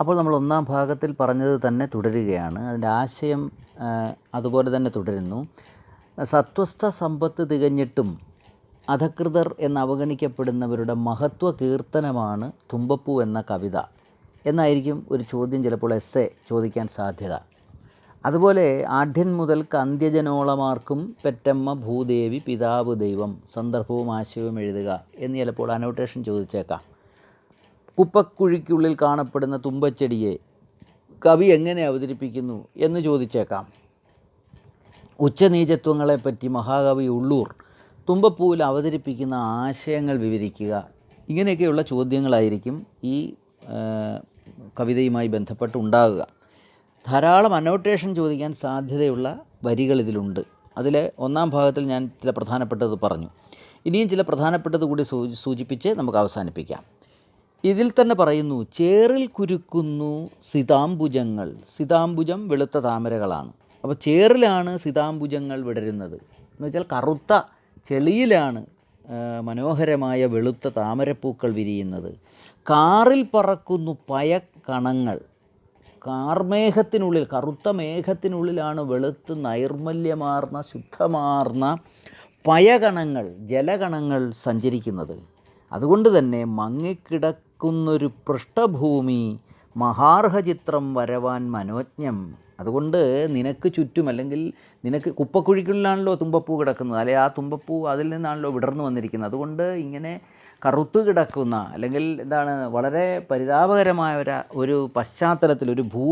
അപ്പോൾ നമ്മൾ ഒന്നാം ഭാഗത്തിൽ പറഞ്ഞത് തന്നെ തുടരുകയാണ്. അതിന്റെ ആശയം അതുപോലെ തന്നെ തുടരുന്നു. സത്വസ്ഥ സമ്പത്ത് തികഞ്ഞിട്ടും അധകൃതർ എന്ന് അവഗണിക്കപ്പെടുന്നവരുടെ മഹത്വ കീർത്തനമാണ് തുമ്പപ്പൂ എന്ന കവിത. എന്നായിരിക്കും ഒരു ചോദ്യം ചിലപ്പോൾ എസ് എ ചോദിക്കാൻ സാധ്യത. അതുപോലെ ആഢ്യൻ മുതൽ കന്ത്യജനോളമാർക്കും പെറ്റമ്മ ഭൂദേവി പിതാവ് ദൈവം സന്ദർഭവും ആശയവും എഴുതുക എന്ന് ചിലപ്പോൾ അനോട്ടേഷൻ ചോദിച്ചേക്കാം. കുപ്പക്കുഴിക്കുള്ളിൽ കാണപ്പെടുന്ന തുമ്പച്ചെടിയെ കവി എങ്ങനെ അവതരിപ്പിക്കുന്നു എന്ന് ചോദിച്ചേക്കാം. ഉച്ചനീചത്വങ്ങളെപ്പറ്റി മഹാകവി ഉള്ളൂർ തുമ്പപ്പൂവിൽ അവതരിപ്പിക്കുന്ന ആശയങ്ങൾ വിവരിക്കുക. ഇങ്ങനെയൊക്കെയുള്ള ചോദ്യങ്ങളായിരിക്കും ഈ കവിതയുമായി ബന്ധപ്പെട്ട് ഉണ്ടാകുക. ധാരാളം അനോട്ടേഷൻ ചോദിക്കാൻ സാധ്യതയുള്ള വരികൾ ഇതിലുണ്ട്. അതിലെ ഒന്നാം ഭാഗത്തിൽ ഞാൻ ചില പ്രധാനപ്പെട്ടത് പറഞ്ഞു. ഇനിയും ചില പ്രധാനപ്പെട്ടത് കൂടി സൂചിപ്പിച്ച് നമുക്ക് അവസാനിപ്പിക്കാം. ഇതിൽ തന്നെ പറയുന്നു ചേറിൽ കുരുക്കുന്നു സിതാംബുജങ്ങൾ. സിതാംബുജം വെളുത്ത താമരകളാണ്. അപ്പോൾ ചേറിലാണ് സിതാംബുജങ്ങൾ വിടരുന്നത്. എന്ന് വെച്ചാൽ കറുത്ത ചെളിയിലാണ് മനോഹരമായ വെളുത്ത താമരപ്പൂക്കൾ വിരിയുന്നത്. കാറിൽ പറക്കുന്നു കണങ്ങൾ കാർമേഘത്തിനുള്ളിൽ കറുത്ത മേഘത്തിനുള്ളിലാണ് വെളുത്ത് നൈർമല്യമാർന്ന ശുദ്ധമാർന്ന പയകണങ്ങൾ ജലകണങ്ങൾ സഞ്ചരിക്കുന്നത്. അതുകൊണ്ട് തന്നെ മങ്ങിക്കിടക്കുന്നൊരു പൃഷ്ഠഭൂമി മഹാർഹചിത്രം വരവാൻ മനോജ്ഞം. അതുകൊണ്ട് നിനക്ക് ചുറ്റും അല്ലെങ്കിൽ നിനക്ക് കുപ്പക്കുഴിക്കുള്ളിലാണല്ലോ തുമ്പപ്പൂ കിടക്കുന്നത്. അല്ലെ ആ തുമ്പപ്പൂ അതിൽ നിന്നാണല്ലോ വിടർന്നു വന്നിരിക്കുന്നത്. അതുകൊണ്ട് ഇങ്ങനെ കറുത്തു കിടക്കുന്ന അല്ലെങ്കിൽ എന്താണ് വളരെ പരിതാപകരമായ ഒരു ഒരു പശ്ചാത്തലത്തിൽ ഒരു ഭൂ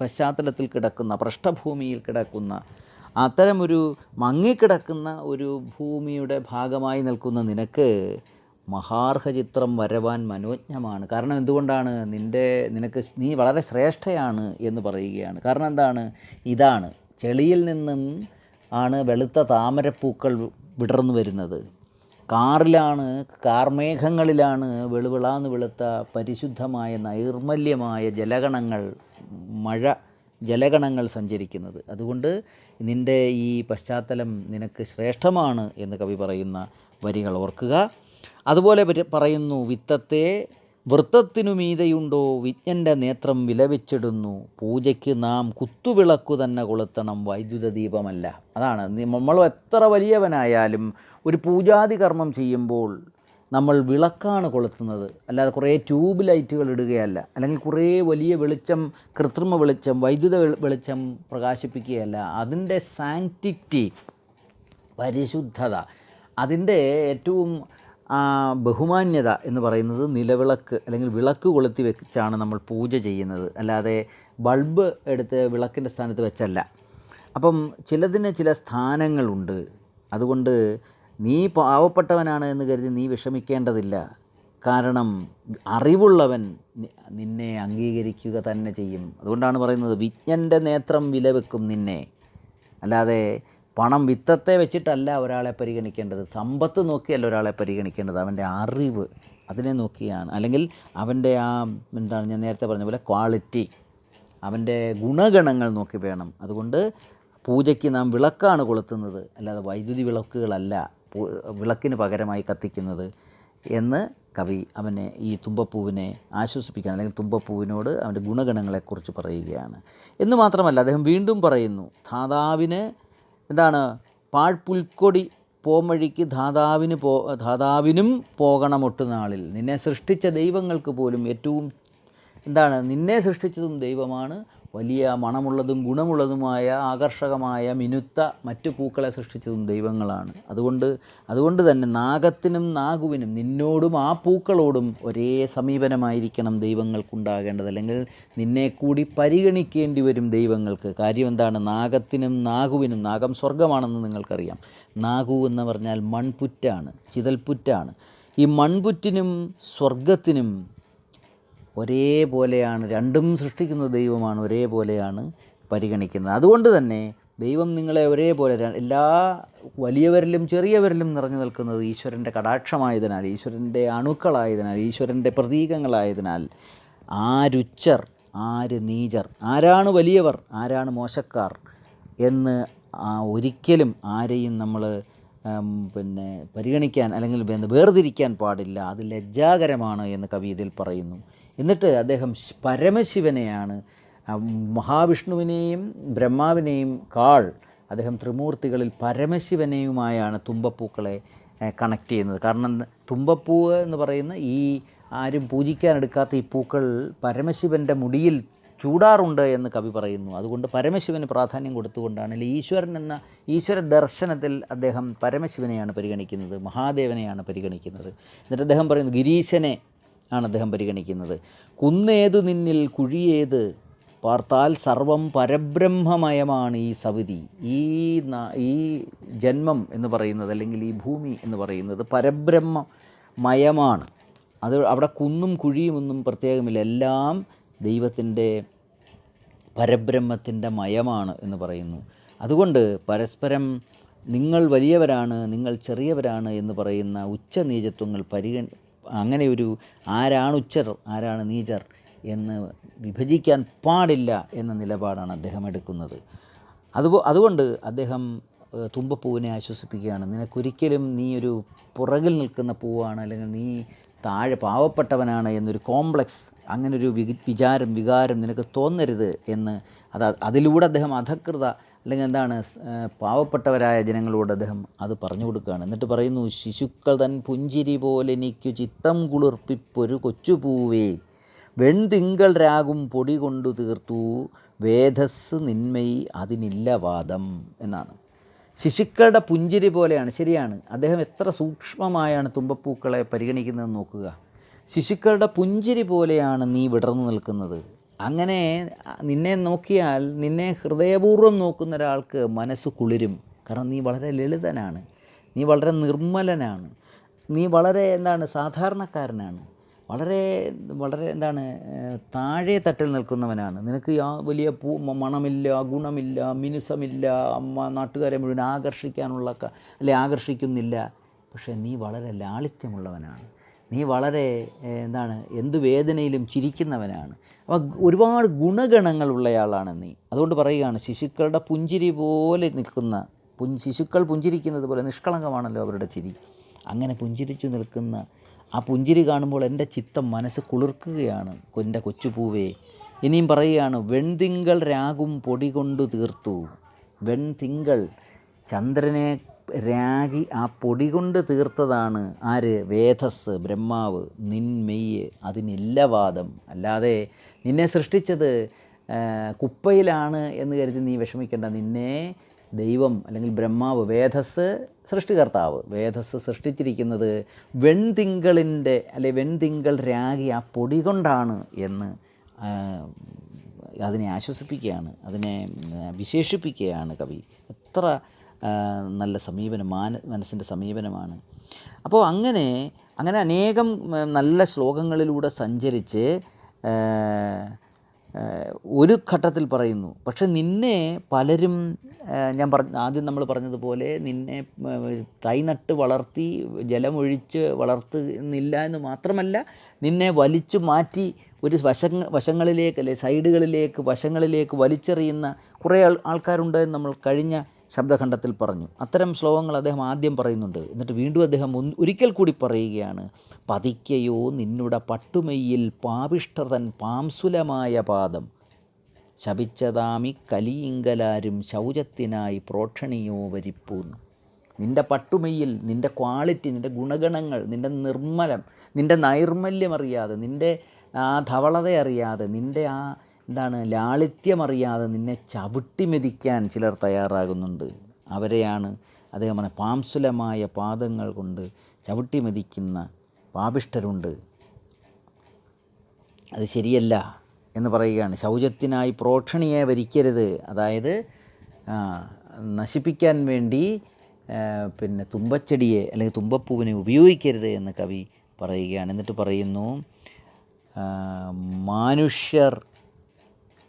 പശ്ചാത്തലത്തിൽ കിടക്കുന്ന പൃഷ്ഠഭൂമിയിൽ കിടക്കുന്ന അത്തരമൊരു മങ്ങിക്കിടക്കുന്ന ഒരു ഭൂമിയുടെ ഭാഗമായി നിൽക്കുന്ന നിനക്ക് മഹാർഹചിത്രം വരവാൻ മനോജ്ഞമാണ്. കാരണം എന്തുകൊണ്ടാണ്? നിന്റെ നിനക്ക് നീ വളരെ ശ്രേഷ്ഠയാണ് എന്ന് പറയുകയാണ്. കാരണം എന്താണ്? ഇതാണ്. ചെളിയിൽ നിന്നും ആണ് വെളുത്ത താമരപ്പൂക്കൾ വിടർന്നു വരുന്നത്. കാറിലാണ് കാർമേഘങ്ങളിലാണ് വെളുവിളാന്ന് വെളുത്ത പരിശുദ്ധമായ നൈർമല്യമായ ജലഗണങ്ങൾ മഴ ജലഗണങ്ങൾ സഞ്ചരിക്കുന്നത്. അതുകൊണ്ട് നിന്റെ ഈ പശ്ചാത്തലം നിനക്ക് ശ്രേഷ്ഠമാണ് എന്ന് കവി പറയുന്ന വരികൾ ഓർക്കുക. അതുപോലെ പറയുന്നു വിത്തത്തെ വൃത്തത്തിനു മീതയുണ്ടോ? വിജ്ഞന്റെ നേത്രം വിലവെച്ചിടുന്നു പൂജയ്ക്ക് നാം കുത്തുവിളക്കു തന്നെ കൊളുത്തണം. വൈദ്യുത ദീപമല്ല. അതാണ്. നമ്മൾ എത്ര വലിയവനായാലും ഒരു പൂജാതി കർമ്മം ചെയ്യുമ്പോൾ നമ്മൾ വിളക്കാണ് കൊളുത്തുന്നത്. അല്ലാതെ കുറേ ട്യൂബ് ലൈറ്റുകൾ ഇടുകയല്ല. അല്ലെങ്കിൽ കുറേ വലിയ വെളിച്ചം കൃത്രിമ വെളിച്ചം വൈദ്യുത വെളിച്ചം പ്രകാശിപ്പിക്കുകയല്ല. അതിന്റെ സാങ്ക്റ്റിറ്റി പരിശുദ്ധത അതിന്റെ ഏറ്റവും ബഹുമാന്യത എന്ന് പറയുന്നത് നിലവിളക്ക് അല്ലെങ്കിൽ വിളക്ക് കൊളുത്തി വെച്ചാണ് നമ്മൾ പൂജ ചെയ്യുന്നത്. അല്ലാതെ ബൾബ് എടുത്ത് വിളക്കിന്റെ സ്ഥാനത്ത് വെച്ചല്ല. അപ്പം ചിലതിന് ചില സ്ഥാനങ്ങളുണ്ട്. അതുകൊണ്ട് നീ പാവപ്പെട്ടവനാണ് എന്ന് കരുതി നീ വിഷമിക്കേണ്ടതില്ല. കാരണം അറിവുള്ളവൻ നിന്നെ അംഗീകരിക്കുക തന്നെ ചെയ്യും. അതുകൊണ്ടാണ് പറയുന്നത് വിജ്ഞന്റെ നേത്രം വിലവെക്കും നിന്നെ. അല്ലാതെ പണം വിത്തത്തെ വെച്ചിട്ടല്ല ഒരാളെ പരിഗണിക്കേണ്ടത്. സമ്പത്ത് നോക്കിയല്ല ഒരാളെ പരിഗണിക്കേണ്ടത്. അവന്റെ അറിവ് അതിനെ നോക്കിയാണ്. അല്ലെങ്കിൽ അവന്റെ ആ എന്താണ് ഞാൻ നേരത്തെ പറഞ്ഞ പോലെ ക്വാളിറ്റി അവന്റെ ഗുണഗണങ്ങൾ നോക്കി വേണം. അതുകൊണ്ട് പൂജയ്ക്ക് നാം വിളക്കാണ് കൊളുത്തുന്നത്. അല്ലാതെ വൈദ്യുതി വിളക്കുകളല്ല വിളക്കിന് പകരമായി കത്തിക്കുന്നത് എന്ന് കവി അവനെ ഈ തുമ്പപ്പൂവിനെ ആശ്വസിപ്പിക്കുകയാണ്. അല്ലെങ്കിൽ തുമ്പപ്പൂവിനോട് അവന്റെ ഗുണഗണങ്ങളെക്കുറിച്ച് പറയുകയാണ്. എന്ന് മാത്രമല്ല അദ്ദേഹം വീണ്ടും പറയുന്നു ധാതാവിന് എന്താണ്? പാഴ്പുൽക്കൊടി പോംവഴിക്ക് ധാതാവിന് പോ ധാതാവിനും പോകണമൊട്ടു നാളിൽ നിന്നെ സൃഷ്ടിച്ച ദൈവങ്ങൾക്ക് പോലും ഏറ്റവും എന്താണ്? നിന്നെ സൃഷ്ടിച്ചതും ദൈവമാണ് വലിയ മണമുള്ളതും ഗുണമുള്ളതുമായ ആകർഷകമായ മിനുത്ത മറ്റു പൂക്കളെ സൃഷ്ടിച്ചതും ദൈവങ്ങളാണ്. അതുകൊണ്ട് അതുകൊണ്ട് തന്നെ നാഗത്തിനും നാഗുവിനും നിന്നോടും ആ പൂക്കളോടും ഒരേ സമീപനമായിരിക്കണം ദൈവങ്ങൾക്കുണ്ടാകേണ്ടത്. അല്ലെങ്കിൽ നിന്നെ കൂടി പരിഗണിക്കേണ്ടി വരും ദൈവങ്ങൾക്ക്. കാര്യം എന്താണ്? നാഗത്തിനും നാഗുവിനും നാഗം സ്വർഗമാണെന്ന് നിങ്ങൾക്കറിയാം. നാഗു എന്ന് പറഞ്ഞാൽ മൺപുറ്റാണ് ചിതൽപുറ്റാണ്. ഈ മൺപുറ്റിനും സ്വർഗത്തിനും ഒരേപോലെയാണ് രണ്ടും സൃഷ്ടിക്കുന്ന ദൈവമാണ് ഒരേപോലെയാണ് പരിഗണിക്കുന്നത്. അതുകൊണ്ട് തന്നെ ദൈവം നിങ്ങളെ ഒരേപോലെ എല്ലാ വലിയവരിലും ചെറിയവരിലും നിറഞ്ഞു നിൽക്കുന്നത് ഈശ്വരന്റെ കടാക്ഷമായതിനാൽ ഈശ്വരന്റെ അണുക്കളായതിനാൽ ഈശ്വരന്റെ പ്രതീകങ്ങളായതിനാൽ ആരുച്ചർ ആര് നീചർ ആരാണ് വലിയവർ ആരാണ് മോശക്കാർ എന്ന് ഒരിക്കലും ആരെയും നമ്മൾ പിന്നെ പരിഗണിക്കാൻ അല്ലെങ്കിൽ വേർതിരിക്കാൻ പാടില്ല. അത് ലജ്ജാകരമാണ് എന്ന് കവി ഇതിൽ പറയുന്നു. എന്നിട്ട് അദ്ദേഹം പരമശിവനെയാണ്. മഹാവിഷ്ണുവിനെയും ബ്രഹ്മാവിനെയും കാൾ അദ്ദേഹം ത്രിമൂർത്തികളിൽ പരമശിവനെയുമായാണ് തുമ്പപ്പൂക്കളെ കണക്ട് ചെയ്യുന്നത്. കാരണം തുമ്പപ്പൂവ് എന്ന് പറയുന്ന ഈ ആരും പൂജിക്കാനെടുക്കാത്ത ഈ പൂക്കൾ പരമശിവന്റെ മുടിയിൽ ചൂടാറുണ്ട് എന്ന് കവി പറയുന്നു. അതുകൊണ്ട് പരമശിവന് പ്രാധാന്യം കൊടുത്തുകൊണ്ടാണ് അല്ലെങ്കിൽ ഈശ്വരൻ എന്ന ഈശ്വര ദർശനത്തിൽ അദ്ദേഹം പരമശിവനെയാണ് പരിഗണിക്കുന്നത് മഹാദേവനെയാണ് പരിഗണിക്കുന്നത്. എന്നിട്ട് അദ്ദേഹം പറയുന്നു ഗിരീശനെ ആണ് അദ്ദേഹം പരിഗണിക്കുന്നത്. കുന്നേതു നിന്നിൽ കുഴിയേത് പാർത്താൽ സർവം പരബ്രഹ്മമയമാണ് ഈ സവിധി. ഈ ഈ ജന്മം എന്ന് പറയുന്നത് അല്ലെങ്കിൽ ഈ ഭൂമി എന്ന് പറയുന്നത് പരബ്രഹ്മമയമാണ്. അത് അവിടെ കുന്നും കുഴിയുമൊന്നും പ്രത്യേകമില്ല. എല്ലാം ദൈവത്തിന്റെ പരബ്രഹ്മത്തിന്റെ മയമാണ് എന്ന് പറയുന്നു. അതുകൊണ്ട് പരസ്പരം നിങ്ങൾ വലിയവരാണ് നിങ്ങൾ ചെറിയവരാണ് എന്ന് പറയുന്ന ഉച്ചനീചത്വങ്ങൾ പരിഗണ അങ്ങനെ ഒരു ആരാണ് ഉച്ചർ ആരാണ് നീചർ എന്ന് വിഭജിക്കാൻ പാടില്ല എന്ന നിലപാടാണ് അദ്ദേഹം എടുക്കുന്നത്. അതുപോ അതുകൊണ്ട് അദ്ദേഹം തുമ്പപ്പൂവിനെ ആശ്വസിപ്പിക്കുകയാണ്. നിനക്കൊരിക്കലും നീ ഒരു പുറകിൽ നിൽക്കുന്ന പൂവാണ് അല്ലെങ്കിൽ നീ താഴെ പാവപ്പെട്ടവനാണ് എന്നൊരു കോംപ്ലക്സ് അങ്ങനൊരു വിചാരം വികാരം നിനക്ക് തോന്നരുത് എന്ന് അത് അതിലൂടെ അദ്ദേഹം അധകൃത അല്ലെങ്കിൽ എന്താണ് പാവപ്പെട്ടവരായ ജനങ്ങളോട് അദ്ദേഹം അത് പറഞ്ഞു കൊടുക്കുകയാണ്. എന്നിട്ട് പറയുന്നു ശിശുക്കൾ തൻ പുഞ്ചിരി പോലെ എനിക്ക് ചിത്തം കുളിർപ്പിപ്പൊരു കൊച്ചുപൂവേ. വെൺതിങ്കൾ രാഗും പൊടി കൊണ്ടു തീർത്തു. വേധസ് നിന്മയി അതിനില്ല വാദം എന്നാണ്. ശിശുക്കളുടെ പുഞ്ചിരി പോലെയാണ്. ശരിയാണ്. അദ്ദേഹം എത്ര സൂക്ഷ്മമായാണ് തുമ്പപ്പൂക്കളെ പരിഗണിക്കുന്നതെന്ന് നോക്കുക. ശിശുക്കളുടെ പുഞ്ചിരി പോലെയാണ് നീ വിടർന്നു നിൽക്കുന്നത്. അങ്ങനെ നിന്നെ നോക്കിയാൽ നിന്നെ ഹൃദയപൂർവം നോക്കുന്ന ഒരാൾക്ക് മനസ്സ് കുളിരും. കാരണം നീ വളരെ ലളിതനാണ്. നീ വളരെ നിർമ്മലനാണ്. നീ വളരെ എന്താണ് സാധാരണക്കാരനാണ്. വളരെ വളരെ എന്താണ് താഴെ തട്ടിൽ നിൽക്കുന്നവനാണ്. നിനക്ക് യാ വലിയ പൂ മണമില്ല ഗുണമില്ല മിനുസമില്ല അമ്മ നാട്ടുകാരെ മുഴുവൻ ആകർഷിക്കാനുള്ള അല്ലെ ആകർഷിക്കുന്നില്ല. പക്ഷേ നീ വളരെ ലാളിത്യമുള്ളവനാണ്. നീ വളരെ എന്താണ് എന്തു വേദനയിലും ചിരിക്കുന്നവനാണ്. ഒരുപാട് ഗുണഗണങ്ങളുള്ളയാളാണ് നീ. അതുകൊണ്ട് പറയുകയാണ് ശിശുക്കളുടെ പുഞ്ചിരി പോലെ നിൽക്കുന്ന പുൻ ശിശുക്കൾ പുഞ്ചിരിക്കുന്നത് പോലെ നിഷ്കളങ്കമാണല്ലോ അവരുടെ ചിരി. അങ്ങനെ പുഞ്ചിരിച്ചു നിൽക്കുന്ന ആ പുഞ്ചിരി കാണുമ്പോൾ എന്റെ ചിത്തം മനസ്സ് കുളിർക്കുകയാണ്. എന്റെ കൊച്ചുപൂവേ ഇനിയും പറയുകയാണ് വെൺതിങ്കൾ രാഗും പൊടി കൊണ്ടു തീർത്തു. വെൺതിങ്കൾ ചന്ദ്രനെ രാഗി ആ പൊടി കൊണ്ട് തീർത്തതാണ്. ആര്? വേധസ് ബ്രഹ്മാവ് നിൻമെയ്യ് അതിനില്ല വാദം. അല്ലാതെ നിന്നെ സൃഷ്ടിച്ചത് കുപ്പയിലാണ് എന്ന് കരുതി നീ വിഷമിക്കേണ്ട. നിന്നെ ദൈവം അല്ലെങ്കിൽ ബ്രഹ്മാവ് വേധസ് സൃഷ്ടികർത്താവ്. വേധസ് സൃഷ്ടിച്ചിരിക്കുന്നത് വെൺതിങ്കളിന്റെ അല്ലെ വെൺതിങ്കൾ രാഗി ആ പൊടി കൊണ്ടാണ് എന്ന് അതിനെ ആശ്വസിപ്പിക്കുകയാണ് അതിനെ വിശേഷിപ്പിക്കുകയാണ് കവി. എത്ര നല്ല സമീപനം മാന മനസ്സിന്റെ സമീപനമാണ്. അപ്പോൾ അങ്ങനെ അങ്ങനെ അനേകം നല്ല ശ്ലോകങ്ങളിലൂടെ സഞ്ചരിച്ച് ഒരു ഘട്ടത്തിൽ പറയുന്നു. പക്ഷെ നിന്നെ പലരും ഞാൻ പറഞ്ഞ ആദ്യം നമ്മൾ പറഞ്ഞതുപോലെ നിന്നെ തൈ നട്ട് വളർത്തി ജലമൊഴിച്ച് വളർത്തുന്നില്ല എന്ന് മാത്രമല്ല നിന്നെ വലിച്ചു മാറ്റി ഒരു വശ വശങ്ങളിലേക്ക് അല്ലെ സൈഡുകളിലേക്ക് വശങ്ങളിലേക്ക് വലിച്ചെറിയുന്ന കുറേ ആൾ ആൾക്കാരുണ്ട് നമ്മൾ കഴിഞ്ഞ ശബ്ദഖണ്ഡത്തിൽ പറഞ്ഞു. അത്തരം ശ്ലോകങ്ങൾ അദ്ദേഹം ആദ്യം പറയുന്നുണ്ട്. എന്നിട്ട് വീണ്ടും അദ്ദേഹം ഒരിക്കൽ കൂടി പറയുകയാണ്. പതിക്കയോ നിന്നുടെ പട്ടുമെയ്യിൽ പാപിഷ്ഠതൻ പാംസുലമായ പാദം. ശപിച്ചതാമി കലിയിങ്കലാരും ശൗചത്തിനായി പ്രോക്ഷണിയോ വരിപ്പൂന്നു. നിന്റെ പട്ടുമയിൽ നിന്റെ ക്വാളിറ്റി നിന്റെ ഗുണഗണങ്ങൾ നിന്റെ നിർമ്മലം നിന്റെ നൈർമല്യം അറിയാതെ നിന്റെ ആ ധവളത അറിയാതെ നിന്റെ ആ എന്താണ് ലാളിത്യമറിയാതെ നിന്നെ ചവിട്ടി മെതിക്കാൻ ചിലർ തയ്യാറാകുന്നുണ്ട്. അവരെയാണ് അദ്ദേഹം പറഞ്ഞ പാംസുലമായ പാദങ്ങൾ കൊണ്ട് ചവിട്ടി മെതിക്കുന്ന പാപിഷ്ടരുണ്ട് അത് ശരിയല്ല എന്ന് പറയുകയാണ്. ശൗചത്തിനായി പ്രോക്ഷണിയെ വരിക്കരുത്. അതായത് നശിപ്പിക്കാൻ വേണ്ടി പിന്നെ തുമ്പച്ചെടിയെ അല്ലെങ്കിൽ തുമ്പപ്പൂവിനെ ഉപയോഗിക്കരുത് എന്ന് കവി പറയുകയാണ്. എന്നിട്ട് പറയുന്നു മനുഷ്യർ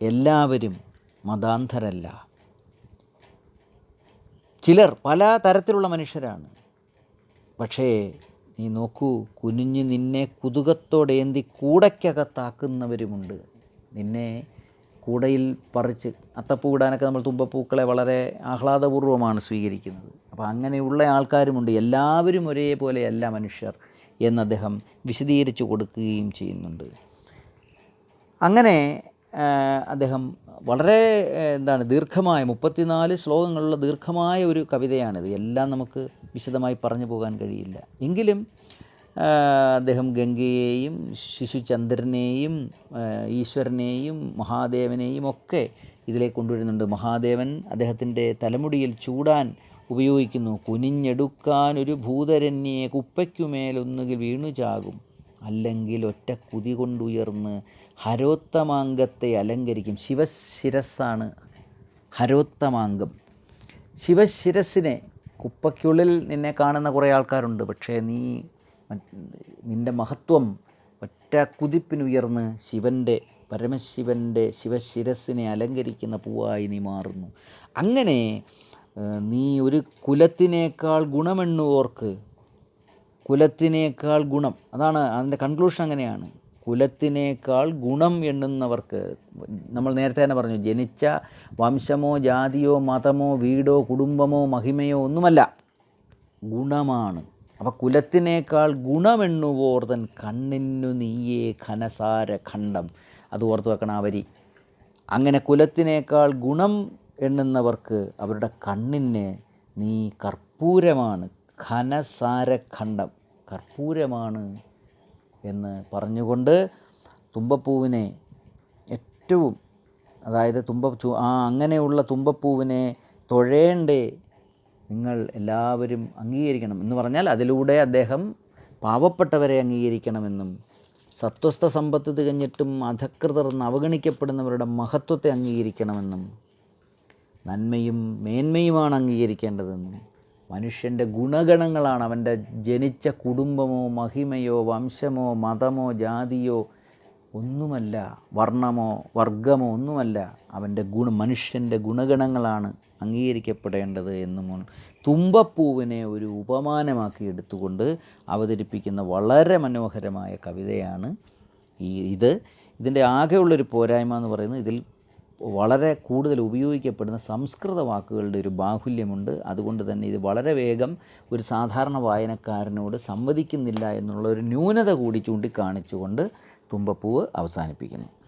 എല്ലാവരും മതാന്ധരല്ല. ചിലർ പല തരത്തിലുള്ള മനുഷ്യരാണ്. പക്ഷേ നീ നോക്കൂ കുനിഞ്ഞ് നിന്നെ കുതുകത്തോടേന്തി കൂടയ്ക്കകത്താക്കുന്നവരുമുണ്ട്. നിന്നെ കൂടയിൽ പറിച്ച് അത്തപ്പൂടാനൊക്കെ നമ്മൾ തുമ്പപ്പൂക്കളെ വളരെ ആഹ്ലാദപൂർവമാണ് സ്വീകരിക്കുന്നത്. അപ്പോൾ അങ്ങനെയുള്ള ആൾക്കാരുമുണ്ട്. എല്ലാവരും ഒരേപോലെയല്ല മനുഷ്യർ എന്ന് അദ്ദേഹം വിശദീകരിച്ചു കൊടുക്കുകയും ചെയ്യുന്നുണ്ട്. അങ്ങനെ അദ്ദേഹം വളരെ എന്താണ് ദീർഘമായ മുപ്പത്തിനാല് ശ്ലോകങ്ങളുള്ള ദീർഘമായ ഒരു കവിതയാണിത്. എല്ലാം നമുക്ക് വിശദമായി പറഞ്ഞു പോകാൻ കഴിയില്ല. എങ്കിലും അദ്ദേഹം ഗംഗയെയും ശിശുചന്ദ്രനെയും ഈശ്വരനെയും മഹാദേവനെയും ഒക്കെ ഇതിലേക്ക് കൊണ്ടുവരുന്നുണ്ട്. മഹാദേവൻ അദ്ദേഹത്തിന്റെ തലമുടിയിൽ ചൂടാൻ ഉപയോഗിക്കുന്നു. കുനിഞ്ഞെടുക്കാൻ ഒരു ഭൂതരന്യെ കുപ്പയ്ക്കുമേലൊന്നുകിൽ വീണു ചാകും അല്ലെങ്കിൽ ഒറ്റ കുതി കൊണ്ടുയർന്ന് ഹരോത്തമാങ്കത്തെ അലങ്കരിക്കും. ശിവശിരസ്സാണ് ഹരോത്തമാങ്കം ശിവശിരസിനെ കുപ്പയ്ക്കുള്ളിൽ നിന്നെ കാണുന്ന കുറേ ആൾക്കാരുണ്ട്. പക്ഷേ നീ നിന്റെ മഹത്വം ഒറ്റ കുതിപ്പിനുയർന്ന് ശിവന്റെ പരമശിവന്റെ ശിവശിരസ്സിനെ അലങ്കരിക്കുന്ന പൂവായി നീ മാറുന്നു. അങ്ങനെ നീ ഒരു കുലത്തിനേക്കാൾ ഗുണമെണ്ണുവോർക്ക് കുലത്തിനേക്കാൾ ഗുണം. അതാണ് അതിന്റെ കൺക്ലൂഷൻ അങ്ങനെയാണ്. കുലത്തിനേക്കാൾ ഗുണം എണ്ണുന്നവർക്ക് നമ്മൾ നേരത്തെ തന്നെ പറഞ്ഞു ജനിച്ച വംശമോ ജാതിയോ മതമോ വീടോ കുടുംബമോ മഹിമയോ ഒന്നുമല്ല. ഗുണമാണ്. അപ്പം കുലത്തിനേക്കാൾ ഗുണമെണ്ണുവോർ തൻ കണ്ണിനു നീയേ ഘനസാര ഖണ്ഡം. അത് ഓർത്ത് വെക്കണം അവരി അങ്ങനെ കുലത്തിനേക്കാൾ ഗുണം എണ്ണുന്നവർക്ക് അവരുടെ കണ്ണിന് നീ കർപ്പൂരമാണ്. ഘനസാരഖണ്ഡം കർപ്പൂരമാണ് എന്ന് പറഞ്ഞുകൊണ്ട് തുമ്പപ്പൂവിനെ ഏറ്റവും അതായത് തുമ്പ ആ അങ്ങനെയുള്ള തുമ്പപ്പൂവിനെ തൊഴേണ്ടേ നിങ്ങൾ എല്ലാവരും അംഗീകരിക്കണം എന്ന് പറഞ്ഞാൽ അതിലൂടെ അദ്ദേഹം പാവപ്പെട്ടവരെ അംഗീകരിക്കണമെന്നും സത്വസ്ഥ സമ്പത്ത് തികഞ്ഞിട്ടും അധകൃതർ എന്ന് അവഗണിക്കപ്പെടുന്നവരുടെ മഹത്വത്തെ അംഗീകരിക്കണമെന്നും നന്മയും മേന്മയുമാണ് അംഗീകരിക്കേണ്ടതെന്നും മനുഷ്യന്റെ ഗുണഗണങ്ങളാണ് അവന്റെ ജനിച്ച കുടുംബമോ മഹിമയോ വംശമോ മതമോ ജാതിയോ ഒന്നുമല്ല. വർണമോ വർഗമോ ഒന്നുമല്ല. അവന്റെ ഗുണ മനുഷ്യന്റെ ഗുണഗണങ്ങളാണ് അംഗീകരിക്കപ്പെടേണ്ടത് എന്നും തുമ്പപ്പൂവിനെ ഒരു ഉപമാനമാക്കി എടുത്തുകൊണ്ട് അവതരിപ്പിക്കുന്ന വളരെ മനോഹരമായ കവിതയാണ് ഈ ഇത്. ഇതിന്റെ ആകെയുള്ളൊരു പോരായ്മ എന്ന് പറയുന്നത് ഇതിൽ വളരെ കൂടുതൽ ഉപയോഗിക്കപ്പെടുന്ന സംസ്കൃത വാക്കുകളുടെ ഒരു ബാഹുല്യമുണ്ട്. അതുകൊണ്ട് തന്നെ ഇത് വളരെ വേഗം ഒരു സാധാരണ വായനക്കാരനോട് സംവദിക്കുന്നില്ല എന്നുള്ള ഒരു ന്യൂനത കൂടി ചൂണ്ടിക്കാണിച്ചുകൊണ്ട് തുമ്പപ്പൂവ് അവസാനിപ്പിക്കുന്നു.